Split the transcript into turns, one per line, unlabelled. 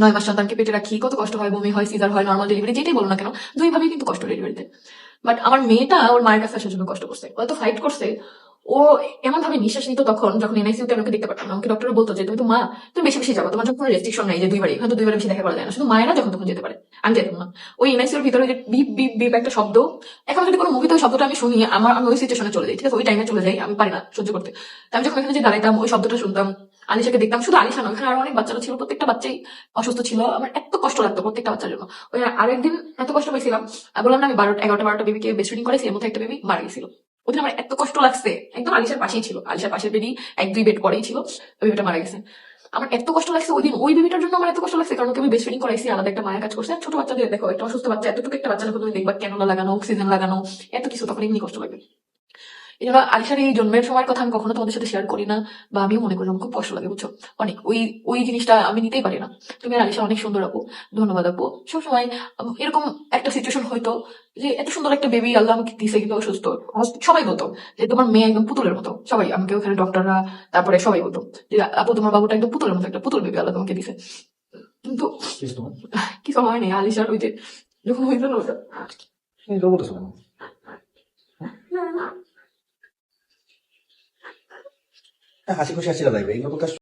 নয় মাস সন্তানকে পেটে রাখি, কত কষ্ট হয়, বমি হয়, সিজার হয় নর্মাল ডেলিভারি যেটাই বলো না কেন দুইভাবেই কিন্তু কষ্ট ডেলিভারিতে বাট আমার মেয়েটা ওর মায়ের কাছে আসার জন্য কষ্ট করছে, ও তো ফাইট করছে। ও এমন ভাবে নিঃশ্বাস নিত তখন যখন এনআইসিউতে আমাকে দেখতে পারতাম আমাকে ডক্টর বলতো যে, তুমি মা, তুমি বেশি বেশি যাব। তোমার যখন কোনো রেস্ট্রিকশন নাই যে দুইবারই, হয়তো দুইবার বেশি দেখা করা যায় না। শুধু মায়েরা যখন তখন যেতে পারে। আমি যেতাম না। ওই এনআইসিউর ভিতরে যে বিপ বিপ বিপ একটা শব্দ। এখন যদি কোনো মুভিতে ওই শব্দটা আমি শুনি, আমার, আমি ওই সিচুয়েশনে চলে যাই। ঠিক আছে, ওই টাইমে চলে যাই, আমি পারি না সহ্য করতে। আমি যখন এখানে যে দাঁড়াইতাম, ওই শব্দটা শুনতাম, আলিশাকে দেখতাম। শুধু আলিশা নয়, এখানে আরও অনেক বাচ্চারা ছিল। প্রত্যেকটা বাচ্চাই অসুস্থ ছিল। আমার এত কষ্ট লাগতো প্রত্যেকটা বাচ্চার জন্য। ওই আরেকদিন এত কষ্ট পাইছিলাম আর বললাম না আমি বারোটা এগারোটা বারোটা বেবিকে বেস্ট করেছি এর মধ্যে একটা বেবি মারা গেছিল। আমার এত কষ্ট লাগছে। একদম আলিশার পাশেই ছিল। আলিশার পাশের বেবি এক দুই বেড পরেই ছিল। ওই বেবিটা মারা গেছে। আমার এত কষ্ট লাগছে ওই দিন। ওই বেবিটার জন্য আমার এত কষ্ট লাগছে। কারণ আমি বেস্ট করাইছি, আলাদা একটা মায়ের কাজ করছে। ছোট বাচ্চাদের, দেখো, একটা অসুস্থ বাচ্চা, এতটুকু একটা বাচ্চা তুমি দেখবা কেন লাগানো অক্সিজেন লাগানো, এত কিছু, তখন এমনি কষ্ট লাগবে। এই জন্য আলিশার এই জন্মের সময়ের কথা আমি কখনো তোমাদের সাথে শেয়ার করি না বা আমিও মনে করি আমার খুব কষ্ট লাগে বুঝছ? অনেক ওই ওই জিনিসটা আমি নিতেই পারি না। তুমি আর আলিশা অনেক সুন্দর আপু ধন্যবাদ আপু। সবসময় এরকম একটা সিচুয়েশন হয়তো যে এত সুন্দর একটা বেবি আল্লাহ আমাকে দিছে কিন্তু অসুস্থ। সবাই বলতো যে তোমার মেয়ে একদম পুতুলের মতো। সবাই আমাকে ওখানে ডক্টররা তারপরে সবাই বলতো যে আপু তোমার বাবুটা একদম পুতুলের মতো একটা পুতুল বেবি আল্লাহ তোমাকে দিছে। কিন্তু
কিছু তোমার
কিছু হয় নাই আলিশার ওই যে যখন হইতো না ওটা।
হাসি খুশি আসছিল লাগবে এগুলো তো